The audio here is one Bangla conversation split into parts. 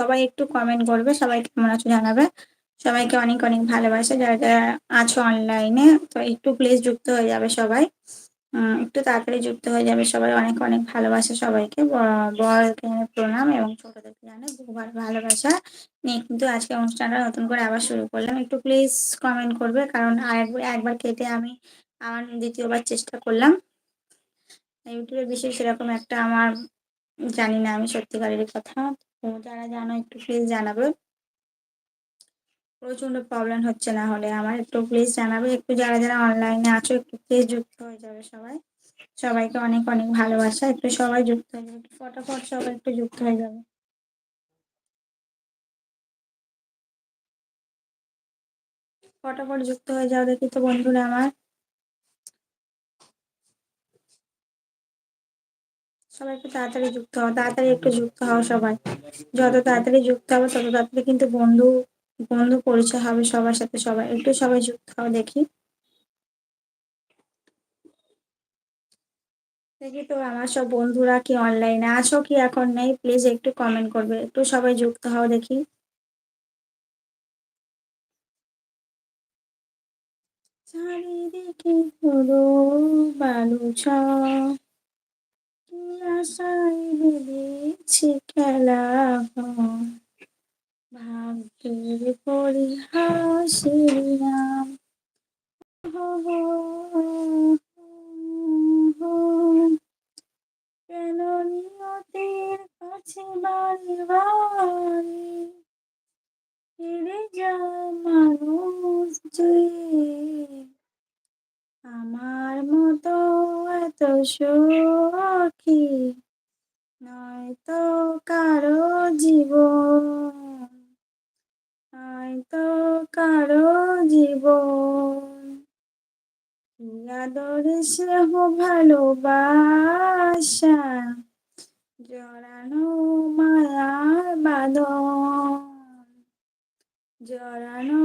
সবাই একটু কমেন্ট করবে, সবাই কেমন আছো জানাবে। সবাইকে অনেক, অনেক ভালোবাসা যারা, যারা আছো অনলাইনে তো একটু প্লিজ যুক্ত হয়ে যাবে সবাই। একটু তাড়াতাড়ি যুক্ত হয়ে যাবে সবাই। অনেক, অনেক ভালোবাসা সবাইকে। ব বড়দেরকে প্রণাম এবং ছোটদেরকে জানাই বহুবার ভালোবাসা নিয়ে কিন্তু আজকে অনুষ্ঠানটা নতুন করে আবার শুরু করলাম। একটু প্লিজ কমেন্ট করবে কারণ আরেক একবার কেটে আমি আমার দ্বিতীয়বার চেষ্টা করলাম। এর বিষয়ে সেরকম একটা আমার জানি না আমি সত্যিকারেরই কথা। যারা জানো একটু প্লিজ জানাবে। প্রচণ্ড প্রবলেম হচ্ছে না হলে আমার একটু প্লিজ জানাবে। একটু যারা, যারা অনলাইনে আছো একটু প্লিজ যুক্ত হয়ে যাবে সবাই। সবাইকে অনেক, অনেক ভালোবাসা। একটু সবাই যুক্ত হয়ে যাবে। ফটাফট সবাই একটু যুক্ত হয়ে যাবে। ফটাফট যুক্ত হয়ে যাও দেখি তো বন্ধুরা আমার। সবাই একটু তাড়াতাড়ি যুক্ত হও। তাড়াতাড়ি একটু যুক্ত হও সবাই। যত তাড়াতাড়ি যুক্ত হবে তত তাড়াতাড়ি কিন্তু বন্ধু, বন্ধু পরিচয় হবে সবার সাথে সবাই একটু সবাই যুক্ত হও দেখি। দেখি তো আমার সব বন্ধুরা কি অনলাইনে আছো কি এখন নেই প্লিজ একটু কমেন্ট করবে। একটু সবাই যুক্ত হও দেখি। চারিদিকে বালুচর কি আশায় ভেবেছি খেলা ভাগ্যের পরিহাসের নাম কেন নিয়তির কাছে বারে হেরে যায় মানুষ যে আমার মতো এত সখী নয়তো কারও জীবন নয়তো কারও জীবন। আদরে স্নেহ ভালোবাসা জড়ানো মায়ার বাঁধন জড়ানো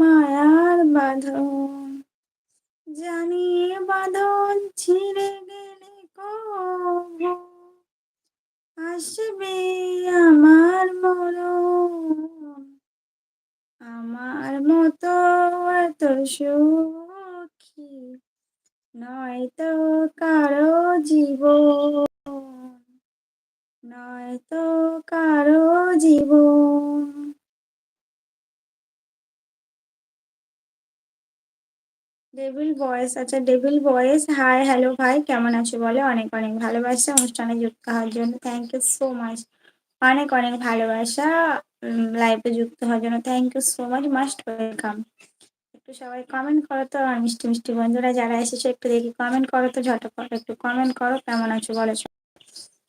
মায়ার বাঁধন জানি এ বাঁধন ছিঁড়ে গেলে কবু আসবে আমার মরণ আমার মতো এত সুখী নয়তো কারও জীবন, নয়তো কারও জীবন। ডেভিল বয়েস আচ্ছা ডেভিল বয়েস হাই হ্যালো ভাই, কেমন আছো বলে? অনেক অনেক ভালোবাসা, অনুষ্ঠানে যুক্ত হওয়ার জন্য থ্যাংক ইউ সো মাচ অনেক অনেক ভালোবাসা লাইভে যুক্ত হওয়ার জন্য thank you so much most welcome একটু সবাই কমেন্ট করো তো, আর মিষ্টি মিষ্টি বন্ধুরা যারা এসেছ একটু দেখি কমেন্ট করো তো, ঝটপট একটু কমেন্ট করো, কেমন আছো বলো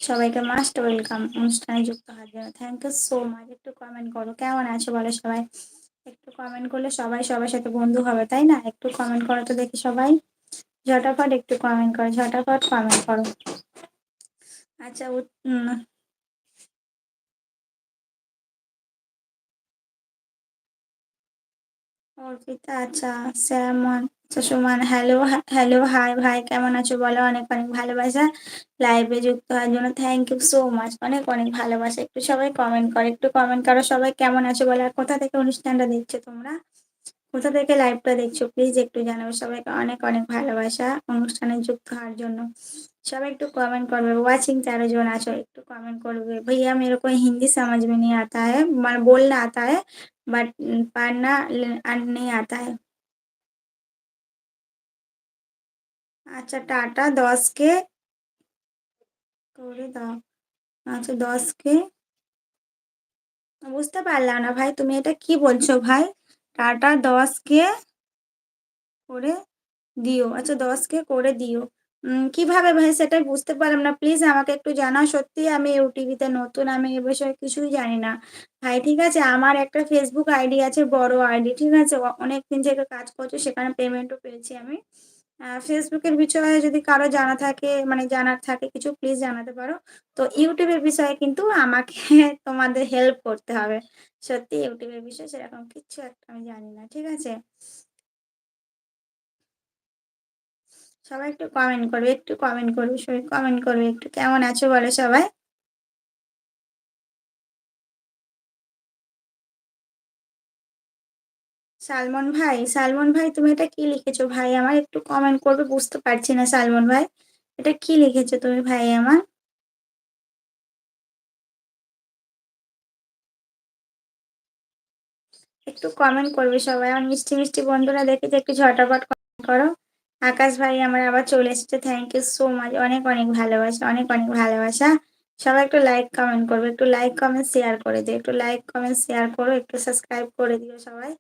সবাইকে মাস্ট ওয়েলকাম অনুষ্ঠানে যুক্ত হওয়ার জন্য। থ্যাংক ইউ সো মাচ একটু কমেন্ট করো, কেমন আছো বলো সবাই? একটু কমেন্ট করলে সবাই সবার সাথে বন্ধু হবে, তাই না? একটু কমেন্ট করো তো দেখি সবাই। ঝটাফট একটু কমেন্ট করো ঝটাফট কমেন্ট করো। আচ্ছা অর্পিতা আচ্ছা স্যামন সুমান হ্যালো হ্যালো, হাই, ভাই, কেমন আছো? বলো, অনেক অনেক ভালোবাসা। লাইভে যুক্ত হওয়ার জন্য থ্যাংক ইউ সো মাচ অনেক অনেক ভালোবাসা। একটু সবাই কমেন্ট করো, একটু কমেন্ট করো। সবাই কেমন আছো বলো? আর কোথা থেকে অনুষ্ঠানটা দেখছ তোমরা? কোথা থেকে লাইভটা দেখছ? প্লিজ একটু জানাবে সবাইকে। অনেক অনেক ভালোবাসা অনুষ্ঠানে যুক্ত হওয়ার জন্য। সবাই একটু कमेंट করবে वाचिंग तेरह जन आचो একটু कमेंट করবে भैया मेरे को हिंदी समझ में नहीं आता है মানে बोलना आता है बट पढ़ना नहीं आता है আচ্ছা টাটা দশকে করে দাও আচ্ছা দশকে বুঝতে পারলাম না ভাই তুমি এটা কি বলছো ভাই টাটা দশকে করে দিও আচ্ছা দশকে করে দিও কীভাবে ভাই সেটাই বুঝতে পারলাম না। প্লিজ আমাকে একটু জানাও। সত্যি আমি ইউটিভিতে নতুন, আমি এ বিষয়ে কিছুই জানি না। ভাই, ঠিক আছে? আমার একটা ফেসবুক আইডি আছে, বড় আইডি ঠিক আছে? অনেক দিন থেকে কাজ করছে, সেখানে পেমেন্টও পেয়েছি আমি। ফেসবুকের বিষয়ে যদি কারও জানা থাকে মানে জানার থাকে কিছু প্লিজ জানাতে পারো। তো ইউটিউবের বিষয়ে কিন্তু আমাকে তোমাদের হেল্প করতে হবে। সত্যি ইউটিউবের বিষয়ে সেরকম কিচ্ছু একটা আমি জানি না, ঠিক আছে? সবাই একটু কমেন্ট করবে, একটু কমেন্ট করবে, সবাই কমেন্ট করবে একটু। কেমন আছো বলো সবাই? সালমন ভাই সালমন ভাই, তুমি এটা কি লিখেছো? ভাই আমার একটু কমেন্ট করবে, বুঝতে পারছি না সালমন ভাই। এটা কি লিখেছো তুমি ভাই আমার? একটু কমেন্ট করবে সবাই। আমার মিষ্টি মিষ্টি বন্ধুরা দেখেছে একটু ঝটাপট কমেন্ট করো। আকাশ ভাই, আমার আবার চলে এসেছে। থ্যাংক ইউ সো মাচ অনেক অনেক ভালোবাসা, অনেক অনেক ভালোবাসা। সবাই একটু লাইক কমেন্ট করবে। একটু লাইক কমেন্ট শেয়ার করে দিও। একটু লাইক কমেন্ট শেয়ার করো। একটু সাবস্ক্রাইব করে দিও সবাই।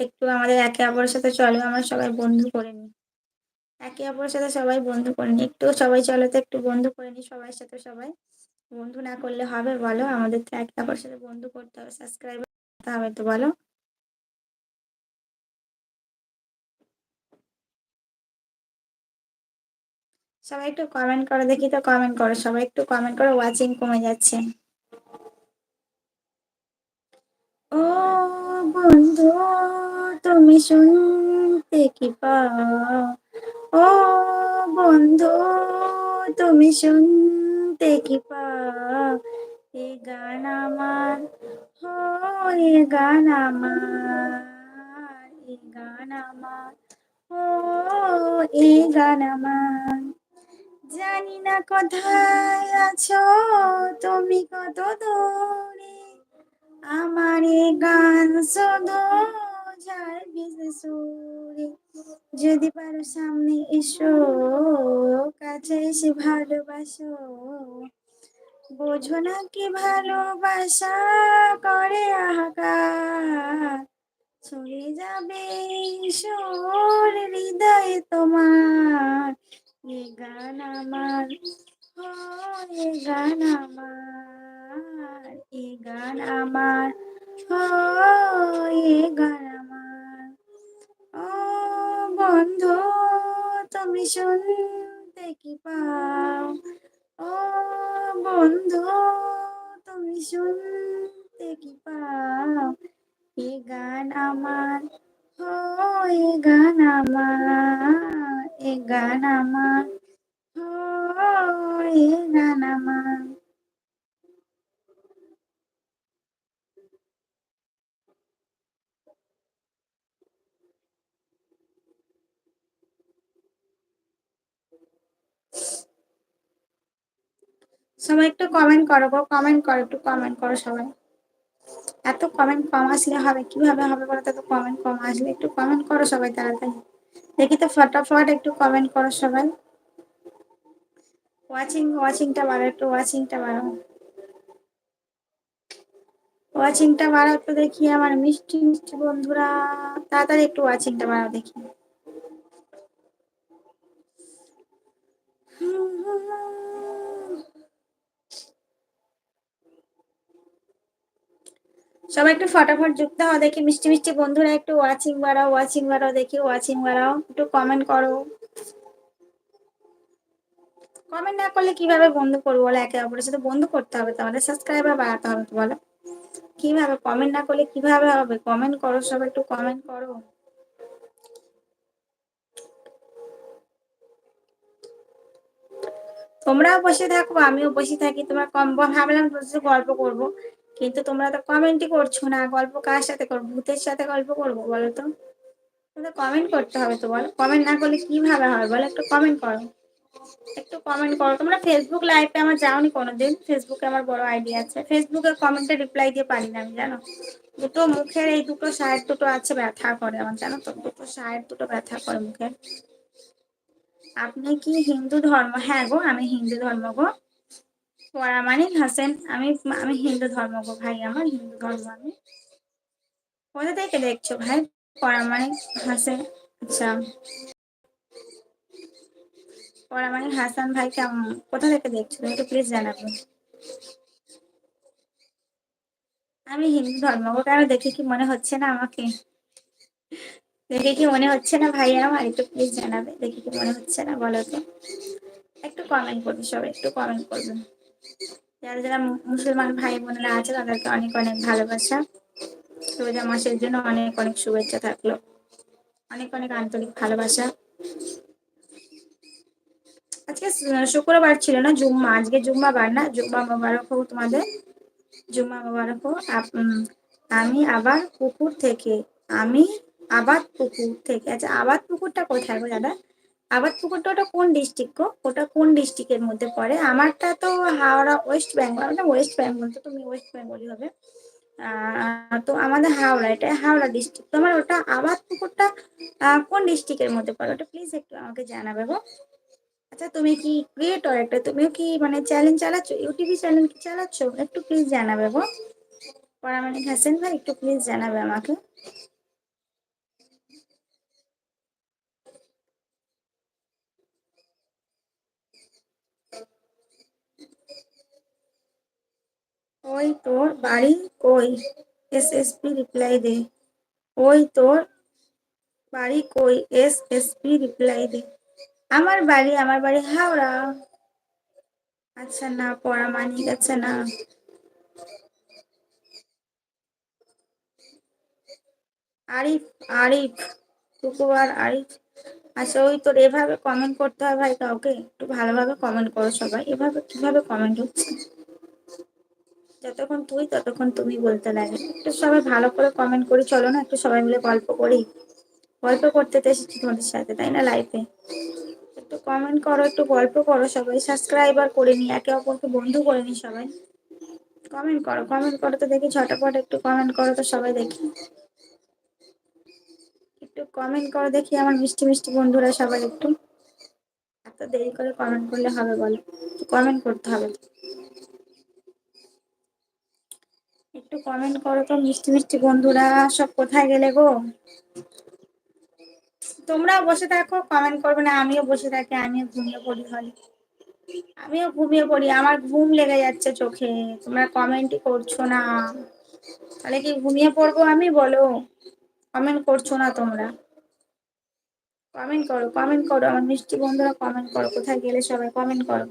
একটু আমাদের একে অপরের সাথে চলো। আমরা সবাই বন্ধু করে নিই। একে অপরের সাথে সবাই বন্ধু করে নিই। একটু সবাই চলো তো একটু বন্ধু করে নিই সবার সাথে সবাই। বন্ধু না করলে হবে বলো। আমাদের তো একে অপরের সাথে বন্ধু করতে হবে। সাবস্ক্রাইব করতে হবে তো বলো। সবাই একটু কমেন্ট করো, দেখি তো কমেন্ট করো, সবাই একটু কমেন্ট করো ওয়াচিং কমে যাচ্ছে। ও বন্ধু, তুমি শুনতে কি পাও? ও বন্ধু, তুমি শুনতে কি পাও? এ গান আমার, ও এ গান আমার, এ গান আমার, ও এ গান আমার। জানি না কোথায় আছো, তুমি কত দূরে। আমার গান শুধু সুরে যদি পারো সামনে এসো, কাছে এসে ভালোবাসো। বোঝো না কি ভালোবাসা করে আহাকার। ছড়ে যাবে ঈশ্বর হৃদয়ে তোমার। এ গান আমার, ও এ গান আমার, এ গান আমার, ও এ গান আমার। ও বন্ধু, তুমি শুনতে কি পাও? ও বন্ধু, তুমি শুনতে কি পাও? এ গান আমার, ও এ গান আমার। আমার সবাই একটু কমেন্ট করো গো কমেন্ট করো, একটু কমেন্ট করো সবাই। এত কমেন্ট কম আসলে হবে, কীভাবে হবে বলো তো কমেন্ট কম আসলে একটু কমেন্ট করো সবাই তাড়াতাড়ি। দেখি তো ফটাফট একটু কমেন্ট করো সবাই। ওয়াচিং ওয়াচিংটা বাড়ো একটু ওয়াচিংটা বাড়ো ওয়াচিংটা বাড়াও একটু দেখি আমার মিষ্টি মিষ্টি বন্ধুরা। তাড়াতাড়ি একটু ওয়াচিংটা বাড়াও দেখি। সবাই একটু ফটাফট যুক্ত হও, দেখি মিষ্টি মিষ্টি বন্ধুরা একটু ওয়াচিং বাড়াও ওয়াচিং বাড়াও, দেখি ওয়াচিং বাড়াও, একটু কমেন্ট করো। কমেন্ট না করলে কীভাবে বন্ধু করব বলো? একে অপরের সাথে বন্ধু করতে হবে তো আমাদের সাবস্ক্রাইবার বাড়াতে হবে বলো। কীভাবে কমেন্ট না করলে কীভাবে হবে? কমেন্ট করো, সবাই একটু কমেন্ট করো। তোমরাও বসে থাকো, আমিও বসে থাকি, তোমরা কম ভাবলাম বসে গল্প করব। কিন্তু তোমরা তো কমেন্টই করছ না। গল্প কার সাথে করব? ভূতের সাথে গল্প করব বলো তো? তোমাদের কমেন্ট করতে হবে তো বলো। কমেন্ট না করলে কীভাবে হয়? বলো একটু কমেন্ট করো। একটু কমেন্ট করো। তোমরা ফেসবুক লাইভে আমার যাওনি কোনোদিন। ফেসবুকে আমার বড় আইডিয়া আছে। ফেসবুকে কমেন্টে রিপ্লাই দিয়ে পারি না আমি, জানো? দুটো মুখের এই দুটো সাইড দুটো আছে ব্যথা করে আমার, জানো তো? দুটো সাইড দুটো ব্যথা করে মুখের। আপনি কি হিন্দু ধর্ম? হ্যাঁ গো, আমি হিন্দু ধর্ম গো। পরামানিক হাসেন, আমি আমি হিন্দু ধর্ম গো ভাই আমার, হিন্দু ধর্ম আমি। কোথা থেকে দেখছ ভাই পরামানিক হাসেন? আচ্ছা। পরামানিক হাসান ভাই কেমন? কোথা থেকে দেখছ? একটু প্লিজ জানাবেন আমি হিন্দু ধর্ম গো কেন দেখে কি মনে হচ্ছে না আমাকে? দেখে কি মনে হচ্ছে না ভাই আমার? একটু প্লিজ জানাবে, দেখে কি মনে হচ্ছে না বলো তো? একটু কমেন্ট করবে সবাই, একটু কমেন্ট করবেন যারা যারা মুসলমান ভাই বোনেরা আছে, তাদেরকে অনেক অনেক ভালোবাসা। রোজা মাসের জন্য অনেক অনেক শুভেচ্ছা থাকল। অনেক অনেক আন্তরিক ভালোবাসা। আজকে শুক্রবার ছিল না, জুম্মা। আজকে জুম্মা বার না? জুম্মা মোবারক হোক তোমাদের। জুম্মা মোবারক হোক। আমি আবার পুকুর থেকে, আমি আবাদ পুকুর থেকে। আচ্ছা আবাদ পুকুরটা কোথায় গো দাদা? আবাদ পুকুরটা ওটা কোন ডিস্ট্রিক্ট গো? ওটা কোন ডিস্ট্রিক্টের মধ্যে পড়ে? আমারটা তো হাওড়া, ওয়েস্ট বেঙ্গল ওটা ওয়েস্ট বেঙ্গল তো তুমি ওয়েস্ট বেঙ্গলই হবে। তো আমাদের হাওড়া, এটা হাওড়া ডিস্ট্রিক্ট তোমার ওটা আবাদ পুকুরটা কোন ডিস্ট্রিক্টের মধ্যে পড়ে? ওটা প্লিজ একটু আমাকে জানাবে গো। আচ্ছা তুমি কি ক্রিয়েটর একটা, তুমিও কি মানে চ্যানেল চালাচ্ছ? ইউটিউব চ্যানেল কি চালাচ্ছ? একটু প্লিজ জানাবে গো। পরামানিক হাসান ভাই, একটু প্লিজ জানাবে আমাকে ওই তোর বাড়ি কই? এস এস পি রিপ্লাই দে। ওই তোর বাড়ি কই? এস এস পি রিপ্লাই দে। আমার বাড়ি আমার বাড়ি হাওড়া। আচ্ছা না, পড়া মানিক আচ্ছা না। আরিফ আরিফ, টুকুবার আরিফ। আচ্ছা ওই তোর এভাবে কমেন্ট করতে হয় ভাই কাউকে? একটু ভালোভাবে কমেন্ট করো সবাই। এভাবে কীভাবে কমেন্ট হচ্ছে? যতক্ষণ তুই, ততক্ষণ তুমি বলতে লাগে। একটু সবাই ভালো করে কমেন্ট করি, চলো না একটু সবাই মিলে গল্প করি। গল্প করতে তো এসেছি তোমাদের সাথে, তাই না লাইফে একটু কমেন্ট করো, একটু গল্প করো সবাই সাবস্ক্রাইবার করে নি একে অপরকে বন্ধু করে নি সবাই। কমেন্ট করো কমেন্ট করো তো দেখি ঝটাপট একটু কমেন্ট করো তো সবাই দেখি। একটু কমেন্ট করো দেখি আমার মিষ্টি মিষ্টি বন্ধুরা সবাই একটু। এত দেরি করে কমেন্ট করলে হবে বলো কমেন্ট করতে হবে। একটু কমেন্ট করো তো, মিষ্টি মিষ্টি বন্ধুরা, সব কোথায় গেলে গো? তোমরাও বসে থাকো কমেন্ট করবে না, আমিও বসে থাকি, আমিও ঘুমিয়ে পড়ি হলে আমিও ঘুমিয়ে পড়ি, আমার ঘুম লেগে যাচ্ছে চোখে, তোমরা কমেন্টই করছ না। তাহলে কি ঘুমিয়ে পড়ব আমি, বলো? কমেন্ট করছ না তোমরা? কমেন্ট করো কমেন্ট করো, আমার মিষ্টি বন্ধুরা কমেন্ট করো, কোথায় গেলে সবাই কমেন্ট করো।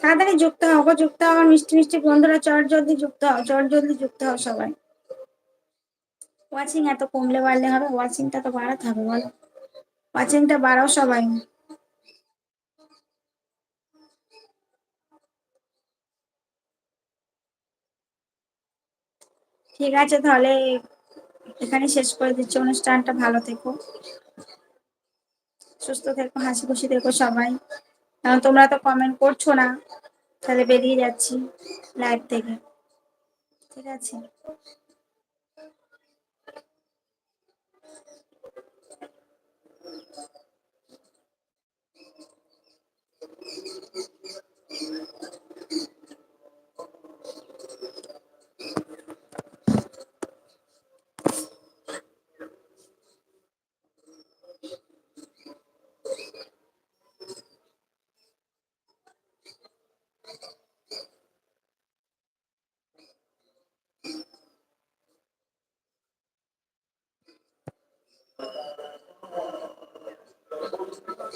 তাড়াতাড়ি যুক্ত হও গো যুক্ত হও, মিষ্টি মিষ্টি বন্ধুরা, চট জলদি যুক্ত হও, চট জলদি যুক্ত হও সবাই। ওয়াচিং এত কমলে বাড়লে হবে ওয়াচিংটা তো বাড়াতে হবে, বলো। ওয়াচিংটা বাড়াও সবাই। ঠিক আছে, তাহলে এখানে শেষ করে দিচ্ছি, অনুষ্ঠানটা ভালো থেকো। সুস্থ থেকো, হাসি খুশি থেকো সবাই। কারণ তোমরা তো কমেন্ট করছ না, তাহলে বেরিয়ে যাচ্ছি লাইভ থেকে ঠিক আছে